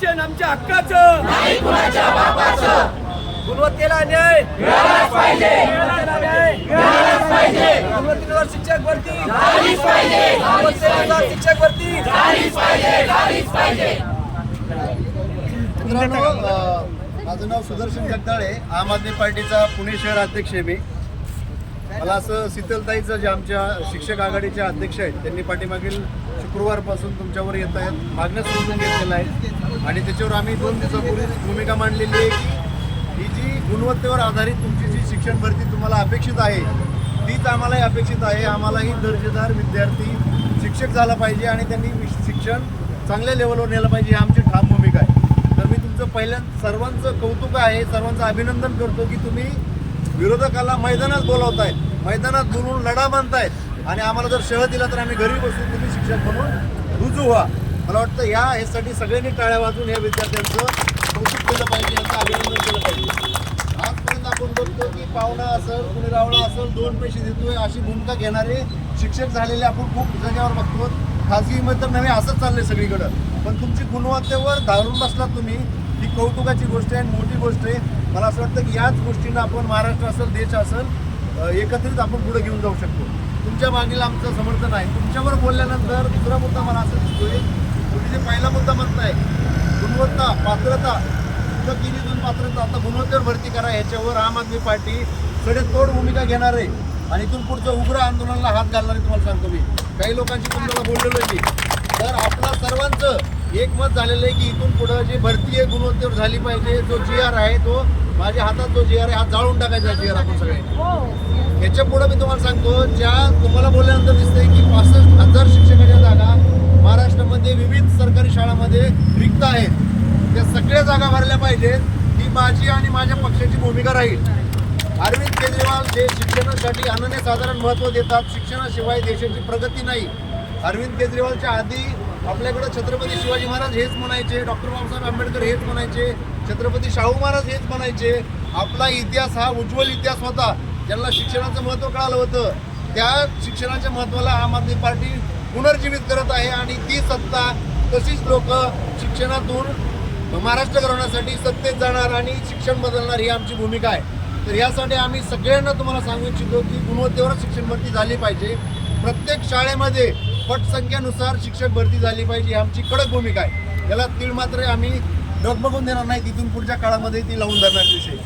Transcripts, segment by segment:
शिक्षण आमच्या हक्काचं. गुणवत्तेला न्याय. गुणवत्तेला न्याय. गुणवत्तेनुसार शिक्षक भरती. गुणवत्तेनुसार शिक्षक भरती. मित्रांनो अ, माझं नाव सुदर्शन जगदाळे. आम आदमी पार्टीचा पुणे शहर अध्यक्ष आहे मी. मला असं शीतलताईचं जे आमच्या शिक्षक आघाडीचे अध्यक्ष आहेत त्यांनी पाठीमागील शुक्रवारपासून तुमच्यावर येत आहेत. मागण्या समजून घेतलेलं आहे. आणि त्याच्यावर आम्ही दोन दिवसापूर्वी भूमिका मांडलेली आहे की ही जी गुणवत्तेवर आधारित तुमची जी शिक्षण भरती तुम्हाला अपेक्षित आहे तीच आम्हालाही अपेक्षित आहे. आम्हालाही दर्जेदार विद्यार्थी शिक्षक झाला पाहिजे आणि त्यांनी शिक्षण चांगल्या लेवलवर नेलं पाहिजे ही आमची ठाम भूमिका आहे. तर मी तुमचं पहिल्या सर्वांचं कौतुक आहे सर्वांचं अभिनंदन करतो की तुम्ही विरोधकाला मैदानात बोलावतायत. मैदानात बोलून लढा बांधतायत. आणि आम्हाला जर शह दिला तर आम्ही घरी बसून तुम्ही शिक्षक म्हणून रुजू व्हा. मला वाटतं या ह्यासाठी सगळ्यांनी टाळ्या वाजून या विद्यार्थ्यांचं कौतुक केलं पाहिजे यांचं अभिनंदन केलं पाहिजे. आजपर्यंत आपण बघतो की पाहुणा असेल कुणी रावळा असेल दोन पैसे देतोय अशी भूमिका घेणारे शिक्षक झालेले आपण खूप जगावर बघतो खाजगीमध्ये तर नव्हे असंच चाललंय सगळीकडं. पण तुमची गुणवत्तेवर धारून बसलात तुम्ही. ही कौतुकाची गोष्ट आहे आणि मोठी गोष्ट आहे. मला असं वाटतं की याच गोष्टींना आपण महाराष्ट्र असेल देश असेल एकत्रित आपण पुढे घेऊन जाऊ शकतो. तुमच्या मागील आमचं समर्थन आहे. तुमच्यावर बोलल्यानंतर दुसरा मुद्दा मला असं दिसतोय तुम्ही जे पहिला मुद्दा म्हणताय गुणवत्ता पात्रता तुमचं केली दोन पात्रता आता गुणवत्तेवर भरती करा ह्याच्यावर आम आदमी पार्टी सडेतोड भूमिका घेणार आहे. आणि इथून पुढचं उग्र आंदोलनाला हात घालणार आहे तुम्हाला सांगतो मी. काही लोकांशी तुम्हाला बोललेलो आहे मी. तर आपला सर्वांचं एकमत झालेलं आहे की इथून पुढं जी भरती आहे गुणवत्तेवर झाली पाहिजे. जो जी आर आहे तो माझ्या हातात जो जी आर आहे हा जाळून टाकायचा जी आर आपण सगळे. याच्यापुढे मी तुम्हाला सांगतो ज्या तुम्हाला बोलल्यानंतर दिसतंय की पासष्ट हजार शिक्षकाच्या जागा महाराष्ट्रामध्ये विविध सरकारी शाळांमध्ये रिक्त आहेत. त्या सगळ्या जागा भरल्या पाहिजेत. ही माझी आणि माझ्या पक्षाची भूमिका राहील. अरविंद केजरीवाल जे शिक्षणासाठी अनन्यसाधारण महत्त्व देतात. शिक्षणाशिवाय देशाची प्रगती नाही. अरविंद केजरीवालच्या आधी आपल्याकडं छत्रपती शिवाजी महाराज हेच म्हणायचे डॉक्टर बाबासाहेब आंबेडकर हेच म्हणायचे छत्रपती शाहू महाराज हेच म्हणायचे. आपला इतिहास हा उज्ज्वल इतिहास होता. ज्यांना शिक्षणाचं महत्त्व कळालं होतं त्या शिक्षणाच्या महत्त्वाला आम आदमी पार्टी पुनर्जीवित करत आहे आणि ती सत्ता तशीच लोक शिक्षणातून महाराष्ट्र घडवण्यासाठी सत्तेत जाणार आणि शिक्षण बदलणार ही आमची भूमिका आहे. तर यासाठी आम्ही सगळ्यांना तुम्हाला सांगू इच्छितो की गुणवत्तेवर शिक्षण भरती झाली पाहिजे. प्रत्येक शाळेमध्ये पटसंख्येनुसार शिक्षक भरती झाली पाहिजे ही आमची कडक भूमिका आहे. याला तीळ मात्र आम्ही डगमगून देणार नाही तिथून पुढच्या काळामध्ये ती लावून धरणार विषय.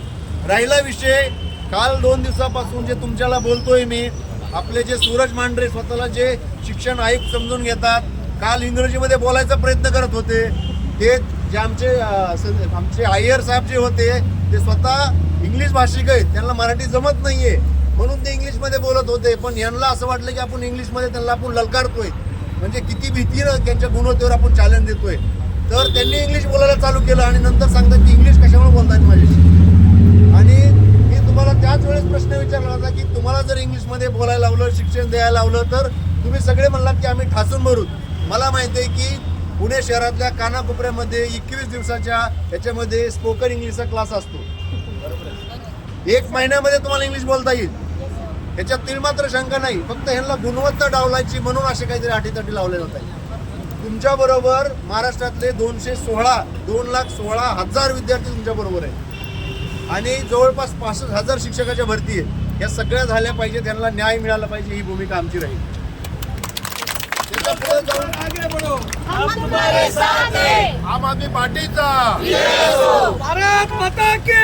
राहिला विषय काल दोन दिवसापासून जे तुमच्याला बोलतोय मी आपले जे सूरज मांढरे स्वतःला जे शिक्षण आयुक्त समजून घेतात काल इंग्रजीमध्ये बोलायचा प्रयत्न करत होते. ते जे आमचे आमचे आय्यर साहेब जे होते ते स्वतः इंग्लिश भाषिक आहेत त्यांना मराठी जमत नाही आहे म्हणून ते इंग्लिशमध्ये बोलत होते. पण यांना असं वाटलं की आपण इंग्लिशमध्ये त्यांना आपण ललकारतोय. म्हणजे किती भीतीनं त्यांच्या गुणवत्तेवर आपण चॅलेंज देतोय. तर त्यांनी इंग्लिश बोलायला चालू केलं आणि नंतर सांगतात की इंग्लिश कशामुळे बोलतायत माझ्याशी? आणि मी तुम्हाला त्याच वेळेस प्रश्न विचारला होता की तुम्हाला जर इंग्लिशमध्ये बोलायला लावलं शिक्षण द्यायला लावलं तर तुम्ही सगळे म्हणलात की आम्ही ठासून भरू मला माहिती आहे की पुणे शहरातल्या कानाकोपऱ्यामध्ये एकवीस दिवसाच्या याच्यामध्ये स्पोकन इंग्लिशचा क्लास असतो. एक महिन्यामध्ये तुम्हाला इंग्लिश बोलता येईल. याच्यात तीळ मात्र शंका नाही फक्त ह्यांना गुणवत्ता डावलायची म्हणून असे काहीतरी अटीतटी लावले जात आहे तुमच्या बरोबर महाराष्ट्रातले दोनशे सोळा दोन लाख सोळा हजार विद्यार्थी तुमच्या बरोबर आहेत. आणि जवळपास पासष्ट हजार शिक्षकाच्या भरती आहेत. या सगळ्या झाल्या पाहिजे त्यांना न्याय मिळाला पाहिजे ही भूमिका आमची राहील. आम आदमी पार्टीचा. भारत माता की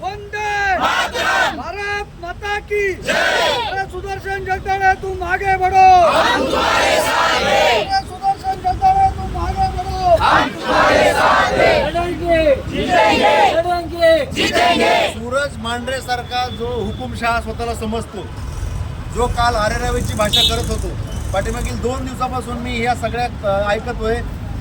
वंदे भारत माता की। अरे सुदर्शन जगदाळे तुम आगे बढ़ो। अरे सुदर्शन जगदाळे तुम आगे बढ़ो। सूरज मांढरे सारखा जो हुकुमशहा स्वतःला समजतो जो काल आरेरावीची भाषा करत होतो. पाठीमागील दोन दिवसापासून मी ह्या सगळ्यात ऐकतोय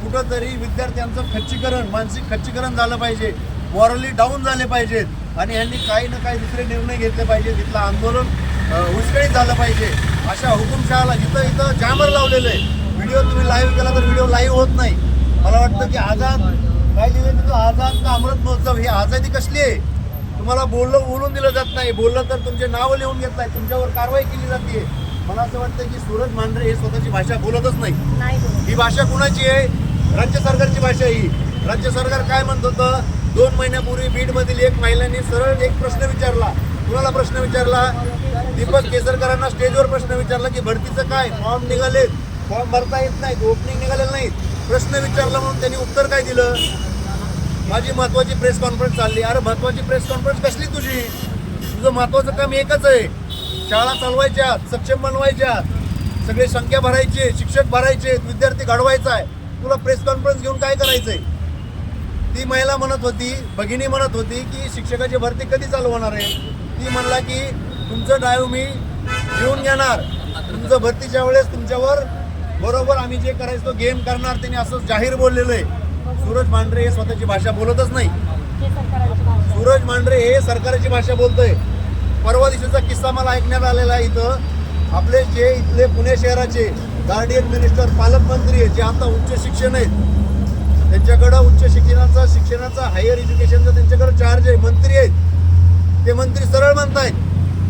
कुठंतरी विद्यार्थ्यांचं खच्चीकरण मानसिक खच्चीकरण झालं पाहिजे. मॉरली डाऊन झाले पाहिजेत. आणि यांनी काही ना काही दुसरे निर्णय घेतले पाहिजे. तिथलं आंदोलन अ, विस्कळीत झालं पाहिजे. अशा हुकुमशहाला इथं इथं जॅमर लावलेलं आहे. व्हिडिओ तुम्ही लाईव्ह केला तर व्हिडिओ लाईव्ह होत नाही. मला वाटतं की आझाद काय लिहिलं तिथं आझाद का अमृत महोत्सव? ही आझादी कसली आहे? तुम्हाला बोललं बोलून दिलं जात नाही. बोललं तर तुमचे नावं लिहून घेत नाही. तुमच्यावर कारवाई केली जाते मला असं वाटतं की सूरज मांढरे हे स्वतःची भाषा बोलतच नाही. ही भाषा कुणाची आहे? राज्य सरकारची भाषा ही. राज्य सरकार काय म्हणत होतं? दोन महिन्यापूर्वी बीडमधील एक महिलांनी सरळ एक प्रश्न विचारला. कुणाला प्रश्न विचारला? दीपक केसरकरांना स्टेजवर प्रश्न विचारला की भरतीचं काय? फॉर्म निघालेत. फॉर्म भरता येत नाहीत. ओपनिंग निघालेलं नाहीत. प्रश्न विचारला म्हणून त्यांनी उत्तर काय दिलं? माझी महत्वाची प्रेस कॉन्फरन्स चालली. अरे महत्वाची प्रेस कॉन्फरन्स कसली तुझी? तुझं महत्वाचं काम एकच आहे. शाळा चालवायच्या सक्षम बनवायच्या. सगळे संख्या भरायचे शिक्षक भरायचे विद्यार्थी घडवायचा आहे. तुला प्रेस कॉन्फरन्स घेऊन काय करायचं आहे ती महिला म्हणत होती भगिनी म्हणत होती की शिक्षकाची भरती कधी चालू होणार आहे? ती म्हणला की तुमचं ड्राईव्ह मी घेऊन घेणार. तुमचं भरतीच्या वेळेस तुमच्यावर बरोबर आम्ही जे करायचं तो गेम करणार. त्यांनी असं जाहीर बोललेलं आहे. सूरज मांढरे हे स्वतःची भाषा बोलतच नाही. सूरज मांढरे हे सरकारची भाषा बोलतोय. परवा दिवशीचा किस्सा मला ऐकण्यात आलेला आहे इथं. आपले जे इथले पुणे शहराचे गार्डियन मिनिस्टर पालकमंत्री आहेत जे आता उच्च शिक्षण आहेत त्यांच्याकडं उच्च शिक्षणाचा शिक्षणाचा हायर एज्युकेशनचा त्यांच्याकडे चार्ज आहे. मंत्री आहेत. ते मंत्री सरळ म्हणतायत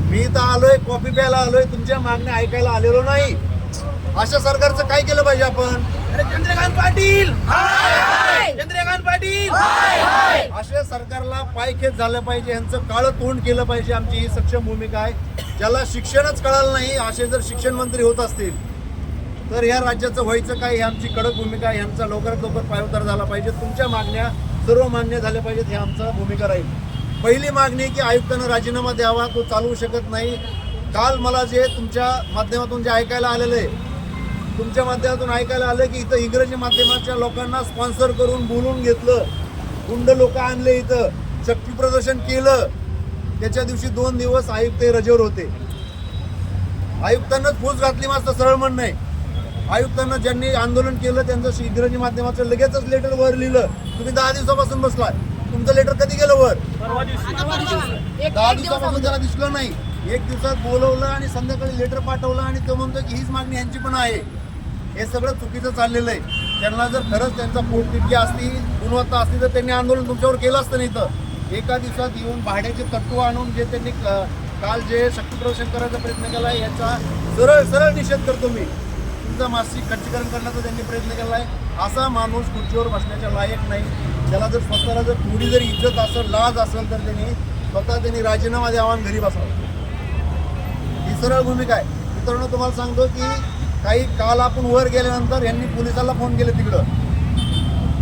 मी इथं आलोय कॉफी प्यायला आलोय तुमच्या मागण्या ऐकायला आलेलो नाही. अशा सरकारचं काय केलं पाहिजे आपण? अरे चंद्रकांत पाटील! चंद्रकांत पाटील! अशा सरकारला पायखेत झालं पाहिजे. यांचं काळं तोंड केलं पाहिजे. आमची ही सक्षम भूमिका आहे. ज्याला शिक्षणच कळालं नाही असे जर शिक्षण मंत्री होत असतील तर या राज्याचं व्हायचं काय ही आमची कडक भूमिका आहे यांचा लवकरात लवकर पायउतार झाला पाहिजे. तुमच्या मागण्या सर्व मान्य झाल्या पाहिजेत हे आमचा भूमिका राहील. पहिली मागणी की आयुक्तानं राजीनामा द्यावा तो चालवू शकत नाही. काल मला जे तुमच्या माध्यमातून जे ऐकायला आलेलं आहे तुमच्या माध्यमातून ऐकायला आलं की इथं इंग्रजी माध्यमाच्या लोकांना स्पॉन्सर करून बोलून घेतलं. गुंड लोक आणले इथं शक्ती प्रदर्शन केलं. त्याच्या दिवशी दोन दिवस आयुक्त हे रजेवर होते. आयुक्तांनाच फूस घातली माझं सरळ म्हणणं आहे. आयुक्तांना ज्यांनी आंदोलन केलं त्यांचं इंग्रजी माध्यमाचं लगेचच लेटर वर लिहिलं. तुम्ही दहा दिवसापासून बसलाय. तुमचं लेटर कधी गेलं वर? दहा दिवसापासून त्याला दिसलं नाही. एक दिवसात बोलवलं आणि संध्याकाळी लेटर पाठवलं आणि तो म्हणतो की हीच मागणी यांची पण आहे. हे सगळं चुकीचं चाललेलं आहे. त्यांना जर खरंच त्यांचा पोटतिडकी असती गुणवत्ता असती तर त्यांनी आंदोलन तुमच्यावर केलं असतं नाही इथं एका दिवसात येऊन भाड्याचे तत्व आणून जे त्यांनी क- काल जे शक्ती प्रदर्शन करायचा प्रयत्न केला आहे याचा सरळ सरळ निषेध करतो मी. तुमचा मासिक खच्चीकरण करण्याचा त्यांनी प्रयत्न केला आहे. असा माणूस खुर्चीवर बसण्याच्या लायक नाही. त्याला जर स्वतःला जर थोडी जर इज्जत असेल लाज असेल तर त्यांनी स्वतः त्यांनी राजीनामा द्यावा आणि घरी बसावं. ही सरळ भूमिका आहे. मित्रांनो तुम्हाला सांगतो की काही काल आपण वर गेल्यानंतर यांनी पोलिसाला फोन केले तिकडं.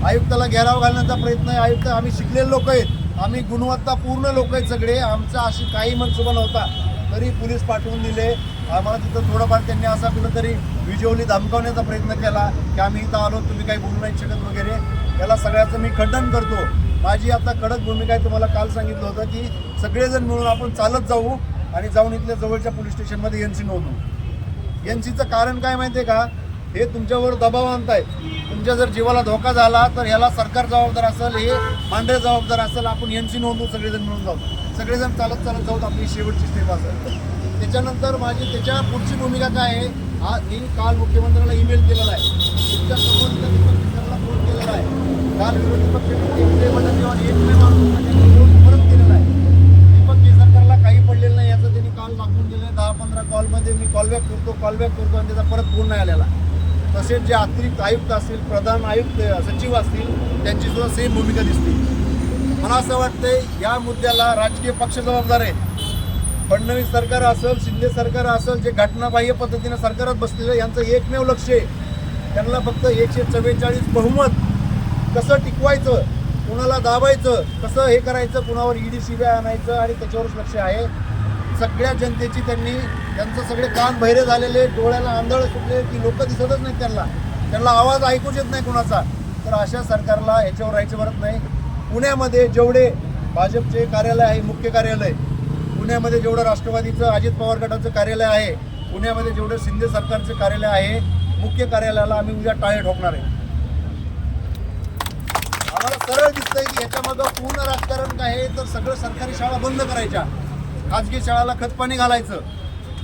आयुक्ताला घेराव घालण्याचा प्रयत्न आहे. आयुक्त आम्ही शिकलेले लोक आहेत. आम्ही गुणवत्तापूर्ण लोक आहेत सगळे. आमचा अशी काही मनसुबा नव्हता. तरी पोलीस पाठवून दिले. आम्हाला तिथं थोडंफार त्यांनी असा कुठंतरी विजयवली धमकावण्याचा प्रयत्न केला की आम्ही इथं आलो तुम्ही काही बोलू नाही शकत वगैरे. याला सगळ्याचं मी खंडन करतो. माझी आता कडक भूमिका आहे तुम्हाला काल सांगितलं होतं की सगळेजण मिळून आपण चालत जाऊ आणि जाऊन इथल्या जवळच्या पोलीस स्टेशनमध्ये एन सी नोंदवू एन सीचं कारण काय माहिती आहे का? हे तुमच्यावर दबाव आणतायत. तुमच्या जर जीवाला धोका झाला तर ह्याला सरकार जबाबदार असेल हे मांढरे जबाबदार असेल आपण एन सी नोंदवू सगळेजण मिळून जाऊ. सगळेजण चालत चालत जाऊत आपली शेवटची स्टेप असेल. त्याच्यानंतर माझी त्याच्या पुढची भूमिका काय आहे हा मी काल मुख्यमंत्र्याला ईमेल केलेला आहे. तुमच्यासमोर फोन केलेला आहे. काल विरोधी पक्षाने एक मे बटन एक मे मारून परत केलेला आहे. दीपक केसरकरला काही पडलेलं नाही याचं त्यांनी काल दाखवून दिलं आहे दहा पंधरा कॉलमध्ये मी कॉलबॅक करतो कॉलबॅक करतो आणि त्याचा परत फोन नाही आलेला. तसेच जे अतिरिक्त आयुक्त असतील प्रधान आयुक्त सचिव असतील त्यांची सुद्धा सेम भूमिका दिसते. मला असं वाटतंय या मुद्द्याला राजकीय पक्ष जबाबदार आहेत फडणवीस सरकार असेल शिंदे सरकार असेल जे घटनाबाह्य पद्धतीनं सरकारात बसलेलं यांचं एकमेव लक्ष आहे. त्यांना फक्त एकशे चव्वेचाळीस बहुमत कसं टिकवायचं कुणाला दाबायचं कसं हे करायचं कुणावर ईडी सीबीआय आणायचं आणि त्याच्यावरच लक्ष आहे. सगळ्या जनतेची त्यांनी त्यांचं सगळे कान बहिरे झालेले डोळ्याला आंधळ सुटले की लोक दिसतच नाहीत त्यांना. त्यांना आवाज ऐकूच येत नाही कुणाचा. तर अशा सरकारला याच्यावर राहायचं भरत नाही. पुण्यामध्ये जेवढे भाजपचे कार्यालय आहे मुख्य कार्यालय पुण्यामध्ये जेवढं राष्ट्रवादीचं अजित पवार गटाचं कार्यालय आहे पुण्यामध्ये जेवढं शिंदे सरकारचं कार्यालय आहे मुख्य कार्यालयाला आम्ही उद्या टाळे ठोकणार आहे. आम्हाला सरळ दिसतंय की याच्यामध्ये पूर्ण राजकारण काय आहे तर सगळं सरकारी शाळा बंद करायच्या. खाजगी शाळाला खतपाणी घालायचं.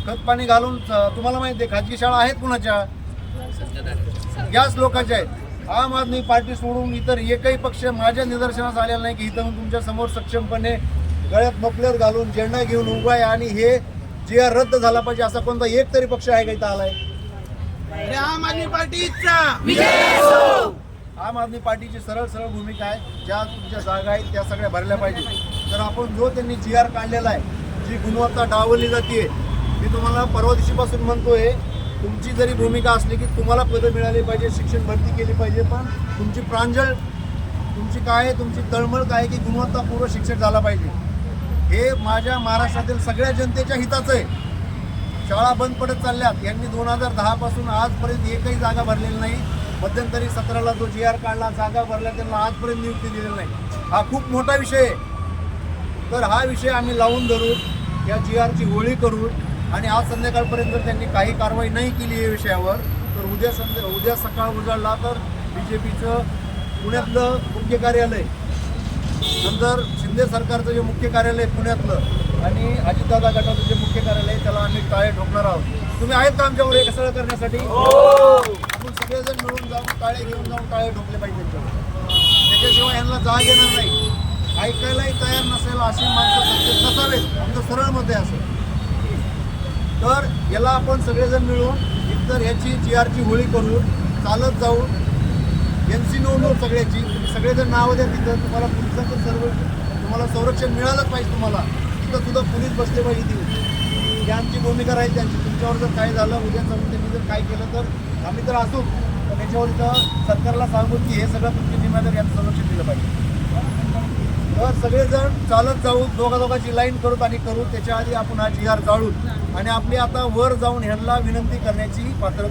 खतपाणी घालून तुम्हाला माहिती आहे खाजगी शाळा आहेत कुणाच्या? याच लोकांच्या आहेत. आम आदमी पार्टी सोडून इतर एकही पक्ष माझ्या निदर्शनास आलेला नाही की इथं तुमच्यासमोर सक्षमपणे गळ्यात मफलर घालून झेंडा घेऊन उभा आहे आणि हे जे आर रद्द झाला पाहिजे असा कोणता एक तरी पक्ष आहे का इथं आलाय? आम आदमी पार्टीचा. आम आदमी पार्टीची सरळ सरळ भूमिका आहे. ज्या तुमच्या जागा आहेत त्या सगळ्या भरल्या पाहिजे. तर आपण जो त्यांनी जी आर काढलेला आहे जी गुणवत्ता डावलली जाते मी तुम्हाला परवा दिवशीपासून म्हणतोय तुमची जरी भूमिका असली की तुम्हाला पदं मिळाली पाहिजे शिक्षण भरती केली पाहिजे पण तुमची प्रांजळ तुमची काय आहे, तुमची तळमळ काय की गुणवत्तापूर्व शिक्षण झाला पाहिजे? हे माझ्या महाराष्ट्रातील सगळ्या जनतेच्या हिताचं आहे. शाळा बंद पडत चालल्यात. यांनी दोन हजार दहापासून आजपर्यंत एकही जागा भरलेली नाही. मध्यंतरी सतराला जो जी आर काढला जागा भरल्या त्यांना आजपर्यंत नियुक्ती दिलेली नाही. हा खूप मोठा विषय आहे. तर हा विषय आम्ही लावून धरून या जी आरची होळी करून आणि आज संध्याकाळपर्यंत जर त्यांनी काही कारवाई नाही केली या विषयावर तर उद्या संध्या उद्या सकाळ उजाडला तर बी जे पीचं पुण्यातलं मुख्य कार्यालय. नंतर शिंदे सरकारचं जे मुख्य कार्यालय पुण्यातलं आणि अजितदादा गटाचं जे मुख्य कार्यालय आहे त्याला आम्ही टाळे ठोकणार आहोत. तुम्ही आहेत का आमच्यावर हे सगळं करण्यासाठी? आपण सगळेजण मिळून जाऊन टाळे घेऊन जाऊन टाळे ठोकले पाहिजे त्यांच्यावर. त्याच्याशिवाय यांना जाग येणार नाही. ऐकायलाही तयार नसेल अशी माणसं सत्तेत नसावेत. आमचं सरळ मत आहे असं. तर याला आपण सगळेजण मिळून एकतर ह्याची जी आरची होळी करून चालत जाऊन एन सी नोंदवून सगळ्याची. सगळेजण नावं द्या तिथं. तुम्हाला पोलिसांचं सर्व तुम्हाला संरक्षण मिळालंच पाहिजे तुम्हाला. तिथं सुद्धा पोलीस बसले पाहिजे ती ही आमची भूमिका राहील त्यांची. तुमच्यावर जर काय झालं उद्या जाऊन त्यांनी जर काय केलं तर आम्ही तर असू. पण याच्यावर इथं सरकारला सांगून की हे सगळं तुमची जिम्मेदारी यांचं संरक्षण दिलं पाहिजे. तर सगळेजण चालत जाऊ दोघा दोघाची लाईन करूत आणि करू. त्याच्या आधी आपण हा जिहार जाळून आणि आपली आता वर जाऊन ह्यांना विनंती करण्याची पात्र